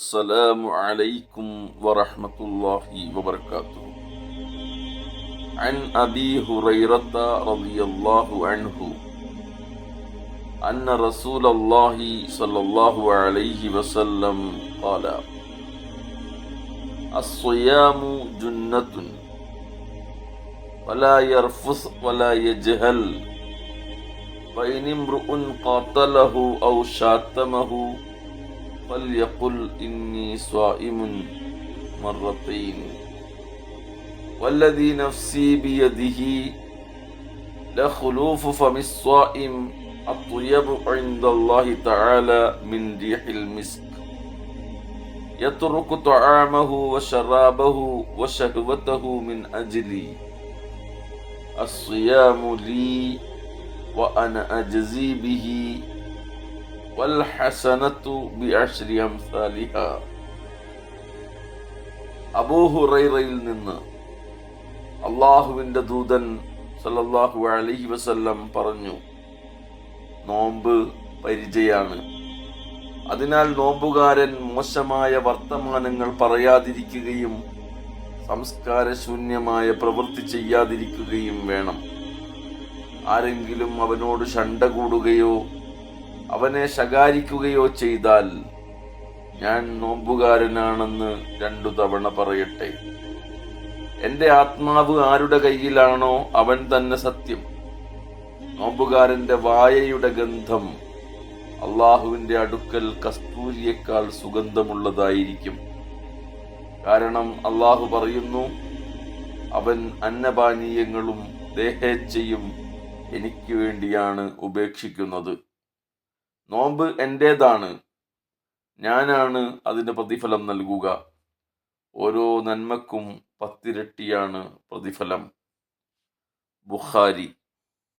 السلام عليكم ورحمة الله وبركاته. عن أبي هريرة رضي الله عنه أن رسول الله صلى الله عليه وسلم قال الصيام جنة ولا يرفث ولا يجهل فإن امرؤ قاتله أو شاتمه فليقل إني صائم مرتين. والذي نفسي بيده لخلوف فم الصائم الطيب عند الله تعالى من ريح المسك. يترك طعامه وشرابه وشهوته من أجلي. الصيام لي وأنا أجزي به അബൂഹുറയിൽ നിന്ന് അള്ളാഹുവിന്റെ ദൂതൻ സല്ലല്ലാഹു അലൈഹി വസല്ലം പറഞ്ഞു നോമ്പ് പരിചയാണ്. അതിനാൽ നോമ്പുകാരൻ മോശമായ വർത്തമാനങ്ങൾ പറയാതിരിക്കുകയും സംസ്കാരശൂന്യമായ പ്രവൃത്തി ചെയ്യാതിരിക്കുകയും വേണം. ആരെങ്കിലും അവനോട് ഷണ്ട കൂടുകയോ അവനെ ശകാരിക്കുകയോ ചെയ്താൽ ഞാൻ നോമ്പുകാരനാണെന്ന് രണ്ടു തവണ പറയട്ടെ. എന്റെ ആത്മാവ് ആരുടെ കയ്യിലാണോ അവൻ തന്നെ സത്യം. നോമ്പുകാരന്റെ വായയുടെ ഗന്ധം അള്ളാഹുവിന്റെ അടുക്കൽ കസ്തൂരിയേക്കാൾ സുഗന്ധമുള്ളതായിരിക്കും. കാരണം അള്ളാഹു പറയുന്നു അവൻ അന്നപാനീയങ്ങളും ദേഹേച്ഛയും എനിക്ക് വേണ്ടിയാണ് ഉപേക്ഷിക്കുന്നത്. നോമ്പ് എന്റേതാണ് ഞാനാണ് അതിന്റെ പ്രതിഫലം നൽകുക. ഓരോ നന്മക്കും പത്തിരട്ടിയാണ് പ്രതിഫലം. ബുഖാരി